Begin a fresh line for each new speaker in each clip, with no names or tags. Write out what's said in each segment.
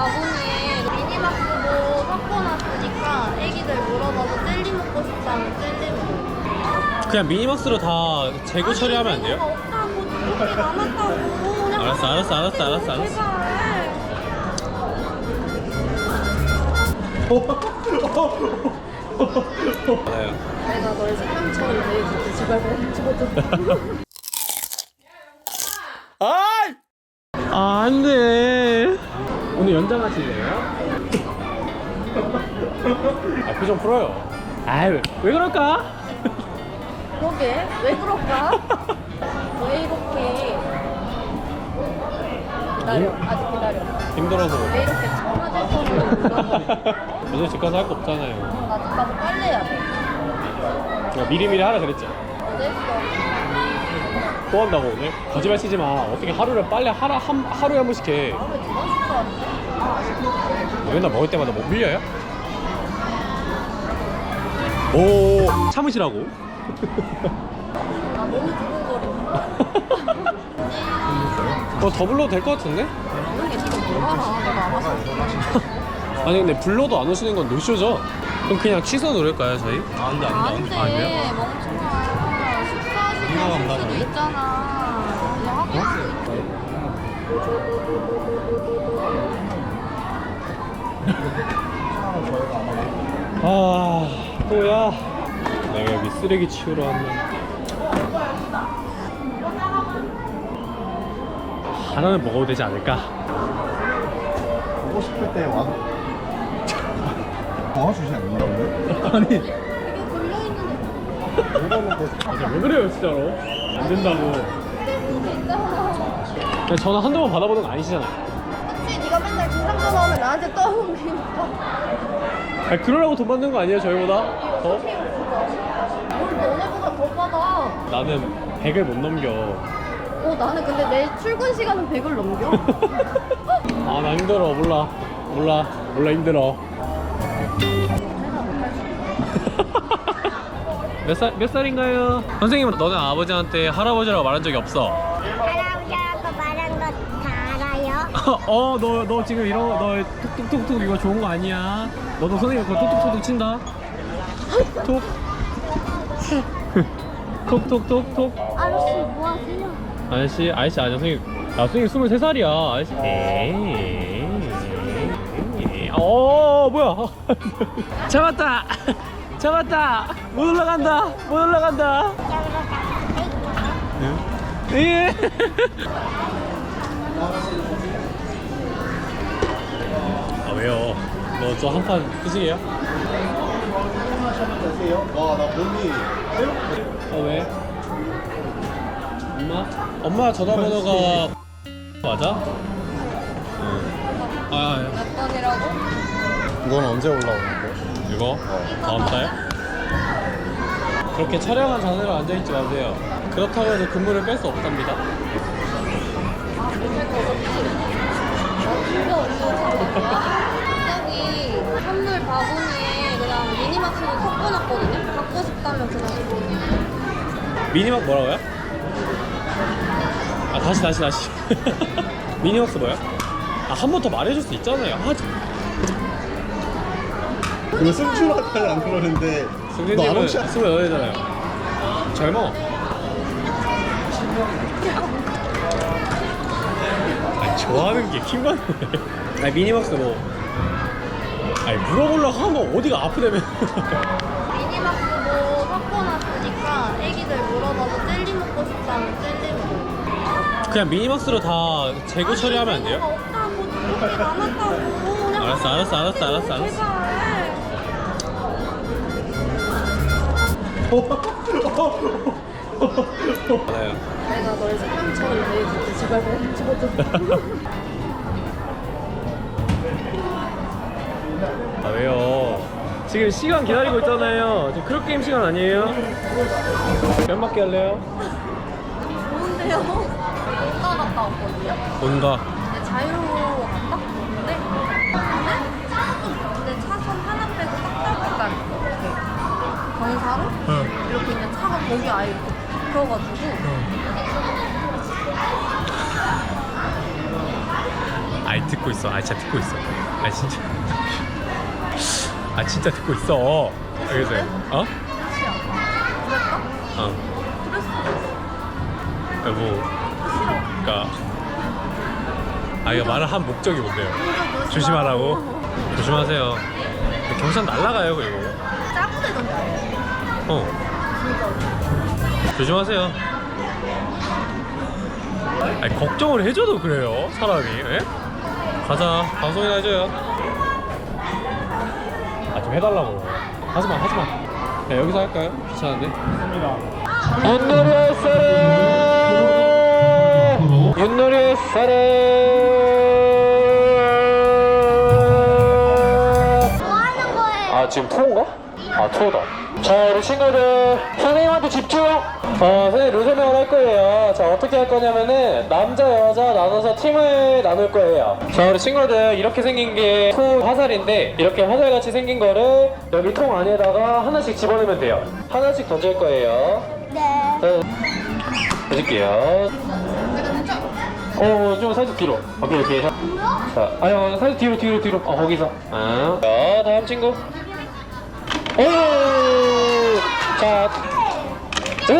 바구니에 미니마스도 섞어 놨으니까 애기들 물어봐서 젤리 먹고 싶다면 젤리 먹어.
그냥 미니막스로 다 재고 처리하면 안 돼요?
없다고. 그냥
알았어, 알았어, 알았어, 알았어, 알았어.
제발.
맞아요.
내가 널 사람처럼 대해줄게. 제발 멈춰줘.
아이! 아, 안 돼. 오늘 연장하실래요? 아, 표정 풀어요. 아이, 왜, 왜 그럴까?
그러게 왜 그럴까? 왜 이렇게 기다려 아직 기다려
힘들어서.
왜 이렇게 청와대 소리를 불러
요즘 집 가서 할 거 없잖아요.
나집 가서 빨래해야 돼
그냥 미리미리 하라 그랬죠.
어제
또 한다고 오늘? 거짓말 치지 마. 어떻게 하루를 빨리 하라, 한, 하루에 한 번씩 해.
하루에 두 번씩 좋았는데
맨날 먹을 때마다 뭐 밀려요? 오 참으시라고?
나 너무 두근거려
어, 더 불러도 될 것 같은데?
모르게 지금 뭘 알아 내가 알아서
아니 근데 불러도 안 오시는 건 노쇼죠? 그럼 그냥 취소 노릴까요 저희?
안돼
안돼
아, 그래요?
멍청아 식사 시간 수도 있잖아 그냥 하고 있어
아 또야. 내가 여기 쓰레기 치우러 왔네. 하나는 먹어도 되지 않을까?
보고 싶을 때 와서 도와주지? 아니
이게 걸려있는데
이거는
진짜 왜 그래요 진짜로? 안 된다고. 그냥 전화 한두 번 받아보는 거 아니시잖아요
그치 네가 맨날 중상 전화 오면 나한테 떠넘기니까
아, 그러라고 돈 받는 거 아니에요 저희보다? 더?
뭘 너네보다 더 받아?
나는 100을 못 넘겨.
어 나는 근데 내 출근 시간은 100을 넘겨?
아 나 힘들어. 몰라. 몰라. 몰라 힘들어. 몇 살, 몇 살인가요? 선생님은 너네 아버지한테 할아버지라고 말한 적이 없어 어 너 너 지금 이런 거 너 톡톡톡톡 이거 좋은 거 아니야? 너도 선생님 그거 톡톡톡톡 친다? 톡. 톡톡톡톡.
아저씨 뭐 하세요?
아저씨 아저씨 아니 선생님 나 선생님 23살이야. 아저씨. 에이 어 뭐야? 잡았다. 잡았다. 못 올라간다. 못 올라간다. 예. 왜요? 너저한판 끝이에요?
하시면 되세요 와 나 몸이
아 왜? 엄마? 엄마 전화번호가 맞아? 응. 아, 아
몇 번이라고?
이건 언제 올라오는데?
이거 다음 달? 그렇게 촬영한 자세로 앉아있지 마세요. 그렇다고 해서 근무를 뺄 수 없답니다.
진짜 갑자기 선물 바구니에 그냥 미니마스도 섞어놨거든요? 갖고 싶다면 그냥
미니막 뭐라고요? 아 다시 다시 다시. 미니막스 뭐야? 아한 번 더 말해줄 수 있잖아요. 아, 저-
이거 승준한테는 안 그러는데 너
승진님은
아롱샤
스물여덟이잖아요. 젊어. 아니, 좋아하는 게 킹받네. 아니, 미니막스 뭐. 아니, 물어보려고 하면 어디가 아프다며.
애기들 물어봐서 젤리 먹고 싶다면 젤리 먹어
그냥 미니막스로 다 재고 처리하면 안 돼요?
없다고 그렇게 많았다고 그냥
알았어, 알았어, 알았어, 알았어, 알았어.
제발
맞아요.
내가 널 사람처럼 대해줄게 제발 멈춰줘
지금 시간 기다리고 있잖아요. 지금 그럴 게임 시간 아니에요? 몇 바퀴 할래요?
좋은데요? 어디가 갔다 왔거든요?
뭔가.
근데 자유로 갔다? 근데 근데 차선 하나 빼고 딱딱딱 이렇게 경사로 이렇게 있는 차가 거기 아예 이렇게 붙어가지고
아이 듣고 있어. 아 진짜 듣고 있어. 아 진짜. 아 진짜 듣고 있어. 그래서 어? 어.
그랬어.
아, 뭐 그러니까 아 이거 말을 한 목적이 뭔데요? 조심하라고. 조심하세요. 경산 날라가요 그리고. 어. 조심하세요. 아니 걱정을 해줘도 그래요 사람이. 예? 가자 방송이나 해줘요. 아좀 해달라고. 하지마 하지마. 야 여기서 할까요? 귀찮은데. 윷놀이의 사랑 윷놀이의 사랑
뭐 하는 거예요?
아 지금 투어인가? 아 투어다 자 우리 친구들 선생님한테 집중 어 선생님 룰 설명을 할 거예요 자 어떻게 할 거냐면은 남자 여자 나눠서 팀을 나눌 거예요 자 우리 친구들 이렇게 생긴 게 통 화살인데 이렇게 화살같이 생긴 거를 여기 통 안에다가 하나씩 집어넣으면 돼요 하나씩 던질 거예요
네.
자, 던질게요 어, 좀 살짝 뒤로. 오케이, 오케이. 자, 아유, 살짝 뒤로, 뒤로, 뒤로. 어, 거기서. 아. 자, 다음 친구. 오! 자, 오!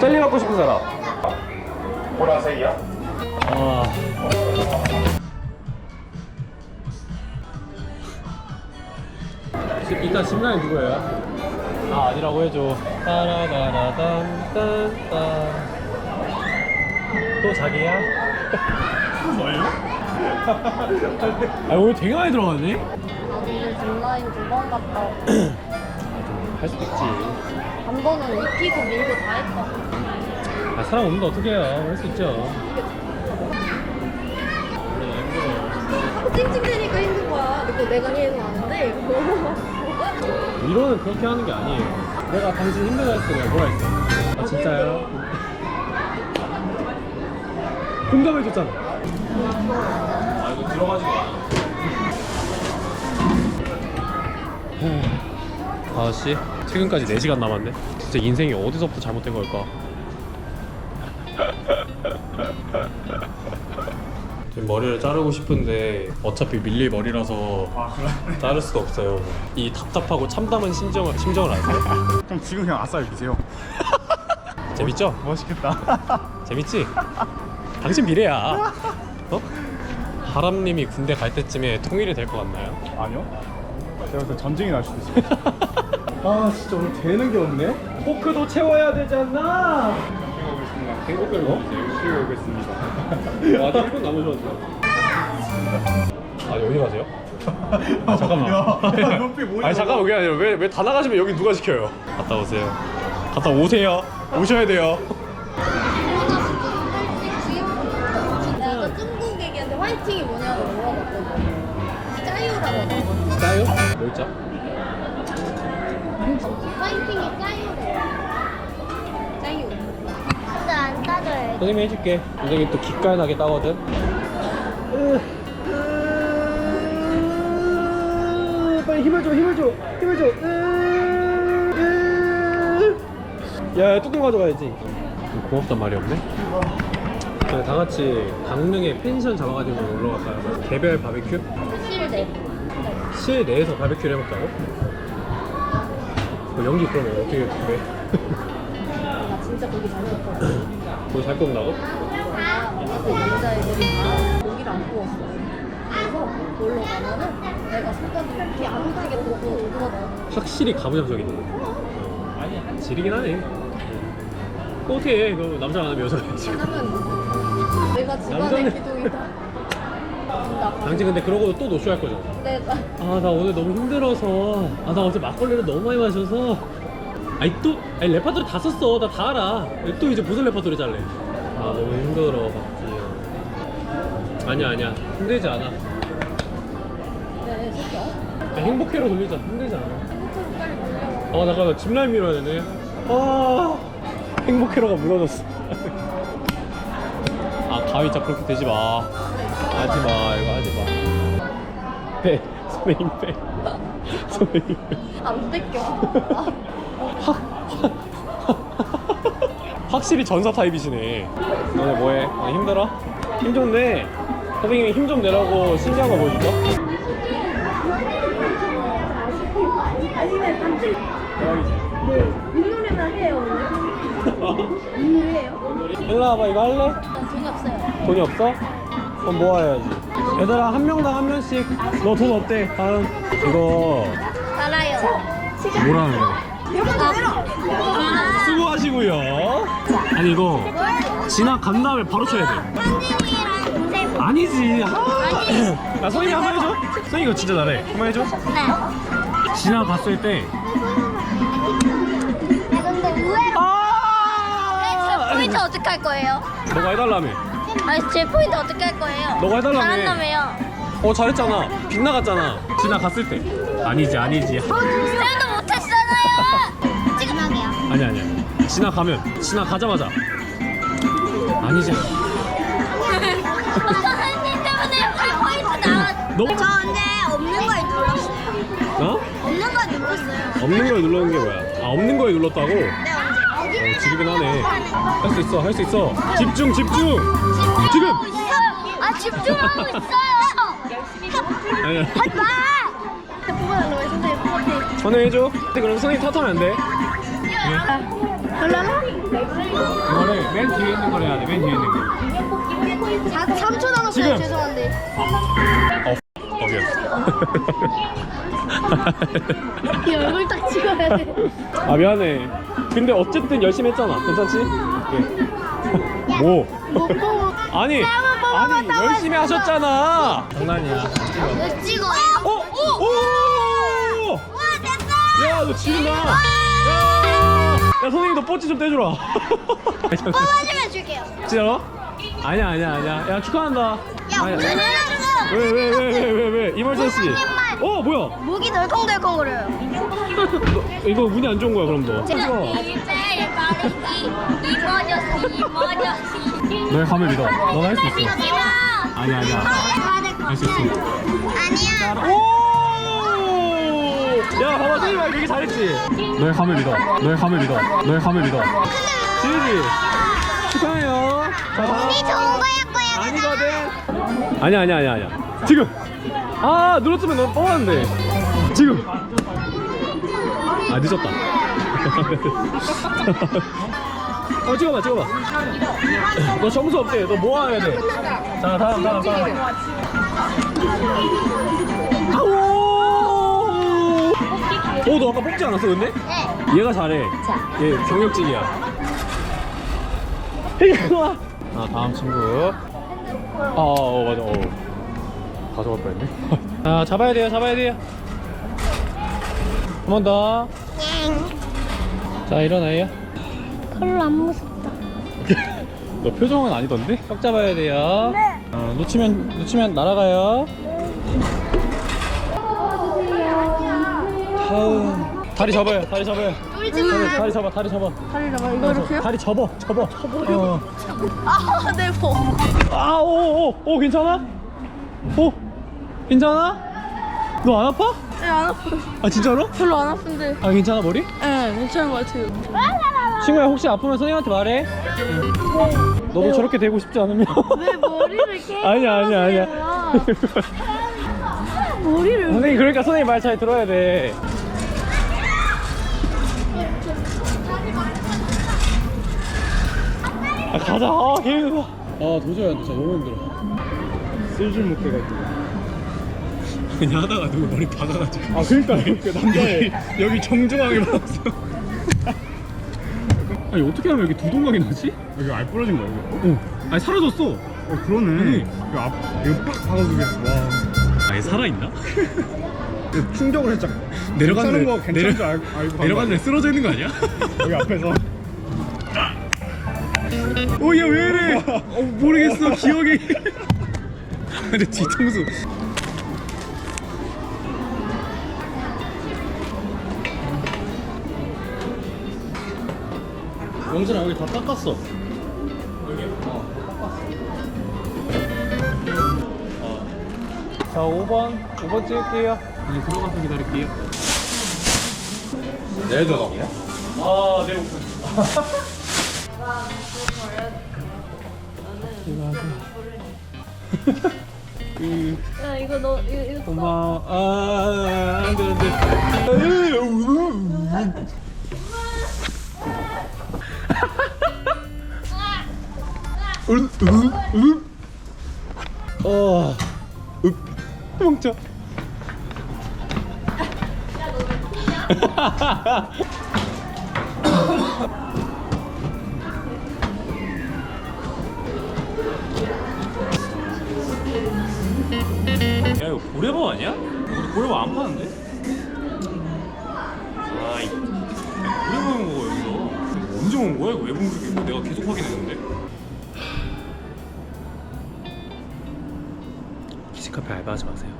젤리 갖고 싶은 사람. 보라색이야? 아. 일단 심라인 누구예요? 아 아니라고 해줘 따라라라단딴딴 또 자기야? 뭐요? 아 오늘 되게 많이 들어갔네?
짚라인 두 번 갔다.
할 수도 있지
한 번은 익히고 밀고 다 했다.
아 사람 없는데 어떻게 해요 할 수 있죠
하고 찡찡대니까 힘든 거야. 이거 내가 하는데 이거.
위로는 그렇게 하는 게 아니에요 내가 당신 힘들다 했을 때 내가 뭐라 했어 아 진짜요? 공감해줬잖아 아 이거 들어가지고 아저씨 퇴근까지 4시간 남았네 진짜 인생이 어디서부터 잘못된 걸까 지금 머리를 자르고 싶은데 어차피 밀릴 머리라서 자를 수가 없어요 이 답답하고 참담한 심정을, 심정을 아세요?
형 지금 그냥 아싸 여기세요
재밌죠?
멋있겠다
재밌지? 당신 미래야 어? 하람님이 군대 갈 때쯤에 통일이 될 것 같나요?
아니요 제가 볼때 전쟁이 날 수도 있어요 아 진짜 오늘 되는 게 없네
포크도 채워야 되지 않나?
행복을
어?
열심히 오겠습니다
와, 1분 남으셨는데. 아, 어디 가세요? 아, 잠깐만.
야, 눈빛 뭐야,
아니, 잠깐만, 그게 아니라 왜, 왜 다 나가시면 여기 누가 지켜요? 갔다 오세요. 갔다 오세요. 오셔야 돼요.
뭐
있죠?
화이팅이 짜요래. 짜요.
근데 안 따져요.
선생님이 해줄게. 선생님 또 기깔나게 따거든. 빨리 힘을 줘, 힘을 줘, 힘을 줘. 야, 뚜껑 가져가야지. 고맙단 말이 없네. 네, 다 같이 강릉에 펜션 잡아가지고 놀러 갈까요? 개별 바베큐?
실내.
실내에서 바베큐를 해먹자고? 그 연기 그러면 어떻게 해?
나 진짜 거기 다녔거든.
거기 잘 꼽나고?
그 남자애들이 다 고기를 안 구웠어. 그래서 놀러 가면은 내가 손가락 이렇게 안 가게 보고 그러다.
확실히 가부장적이네. 어. 지리긴 하네. 그 어떻게 해? 그 남자 안 하면 여자 해야지.
왜냐면 내가 집안의
남자는-.
나
당신 근데 그러고 또 노쇼할 거죠?
내가
아나 오늘 너무 힘들어서. 아 나 어제 막걸리를 너무 많이 마셔서. 아니 또 아니 레파토리 다 썼어. 나 다 알아. 또 이제 무슨 레파토리 잘래? 아 너무 힘들어 박지 아니야 아니야. 힘들지 않아.
내 새끼야.
그냥 행복해로 돌리자. 힘들지 않아.
행복해서 빨리 몰려.
아 잠깐만 짚라인 밀어야 되네. 아 행복해로가 무너졌어. 아 가위 자 그렇게 되지 마 하지 마 이거 하지 마빼 선생님 빼 선생님
빼안 뺏겨.
확실히 전사 타입이시네 너네 뭐해? 아, 힘들어? 힘 좋네 선생님이 힘 좀 내라고 신기한 거 보여줄까?
윷놀이만 해요 오늘. 윷놀이 해요?
일로 와봐 이거 할래?
돈이 없어요.
돈이 없어? 그럼 모아야지 얘들아 한 명당 한 명씩 너 돈 어때? 다음 이거
알아요.
뭐라는 거야? 수고하시고요 아니 이거 진학 간 다음에 바로 쳐야 돼
선생님이랑 동생.
아니지 아, 야 선생님 한번 해줘 선생님 이거 진짜 잘해 한번 해줘
네.
진학 갔을
때아 근데 의외로.
아!
제 포인트 어떻게 할 거예요?
너가 해달라며
아니 제 포인트 어떻게 할 거예요?
너가 해달라며.
잘한다며요.
어 잘했잖아 빗나갔잖아 진학 갔을 때 아니지 아니지
쌤도 못했잖아요. 지금 하게요.
아니 아니야 진학 가면 진학 가자마자 아니지
선생님 때문에 포인트 나왔.
너?
저 근데 없는 걸 눌렀어요.
어?
없는 걸 눌렀어요.
없는 거에 눌러는 게 뭐야 아 없는 거에 눌렀다고?
네?
어, 지르긴 하네 할 수 있어 할 수 있어 집중 집중 지금
아 집중하고 있어요.
아니야
하지 마.
전화해줘 그럼 선생님 탓하면 안돼
할라나?
이거를 맨 뒤에 있는 걸 해야 돼맨 뒤에 있는 거
3초 남았어요.
지금.
죄송한데.
어, 어 미안
이 얼굴 딱 찍어야 돼.
아 미안해 근데 어쨌든 열심히 했잖아 괜찮지? 예. 뭐? 아니 아니 열심히 하셨잖아 장난이야
왜 찍어요?
어? 오!
와 됐어.
야 너 지른다 야! 야 선생님 너 뽀찌 좀 떼주라
뽑아주면 줄게요.
진짜로? 아니야 아니야 아니야 야 축하한다
야
아니야.
무슨 일이야?
왜왜 왜 왜 왜 왜 이멀전시
선생님만.
어 뭐야
목이 덜컹덜컹거려요.
너, 이거 운이 안 좋은 거야 그럼 너
제일 빠르기 이머저씨 이머저씨.
널 감을 믿어 넌할수 있어. 아니야 아니야 할 수 있어
아니야.
오! 야 봐봐 선생님 말 되게 잘했지 널 감을 믿어 널 감을 믿어 널 감을 믿어 지르지 축하해요 자 다음
우리 좋은 거야 거야.
아니거든. 아니야 아니야 아니야 아니야. 지금. 아 눌렀으면 너 뽑았는데. 지금. 아 늦었다. 어 찍어봐 찍어봐. 너 점수 없대. 너 모아야 돼. 자 다음 다음 다음. 아오. 오너 아까 뽑지 않았어 근데?
네.
얘가 잘해. 얘 경력직이야. 아 다음 친구. 아 어, 맞아. 어. 가져갈 뻔했네. 아 잡아야 돼요. 잡아야 돼요. 한 번 더. 자 일어나요.
별로 안 무섭다.
너 표정은 아니던데? 꽉 잡아야 돼요.
네.
어, 놓치면 놓치면 날아가요. 다음. 다리 접어요. 다리 접어요. 다리, 다리 접어. 다리 접어.
다리 잡아 이거 이렇게요?
다리 접어. 접어. 어.
아내 목.
아, 오, 오, 오, 괜찮아? 오, 괜찮아? 너 안 아파?
네안 아파.
아, 진짜로?
별로 안 아픈데.
아, 괜찮아, 머리?
네 괜찮은 것 같아요.
친구야, 혹시 아프면 선생님한테 말해. 너도 저렇게 되고 싶지 않으면.
왜 머리를 깨?
아니야, 아니야, 아니야.
머리를
선생님, 그러니까 선생님 말 잘 들어야 돼. 아, 가자. 아, 개힘들어. 아, 도저히 안 돼. 진짜 너무 힘들어.
쓸줄 못 해가지고.
그냥 하다가 누구 머리 박아가지고.
아 그러니까 그 남자애 여기 정중하게 박았어.
아니, 어떻게 하면 이렇게 두동강이 나지?
여기 알 부러진 거야 이거.
어. 아니, 사라졌어.
어 그러네. 이거 앞 이거 빡 박아주겠어. 와.
아니, 살아있나?
이거 충격을.
내려갔네.
괜찮은 거 괜찮은 줄 알고 알고 간 거야.
쓰러져 있는 거 아니야?
여기 앞에서.
어, 얘왜 이래? 어, 모르겠어. 기억이. 근데 뒤통수. 영진아 여기 다 닦았어. 여기 어, 다 닦았어. 어. 자, 5번, 5번 찍을게요. 이제 들어가서 기다릴게요.
내 저덕이야?
아, 내 오픈.
야 이거 너 이거 이거
고마워. 아, 안 돼, 안 돼. 어, 읍, 멍청. 야 이거 고래밥 아니야? 이거 고래밥 안 파는데? 아이 고래밥은 먹어 여기서 언제 먹은 거야 이거 외국 음식이고 내가 계속 확인했는데 키즈카페 알바하지 마세요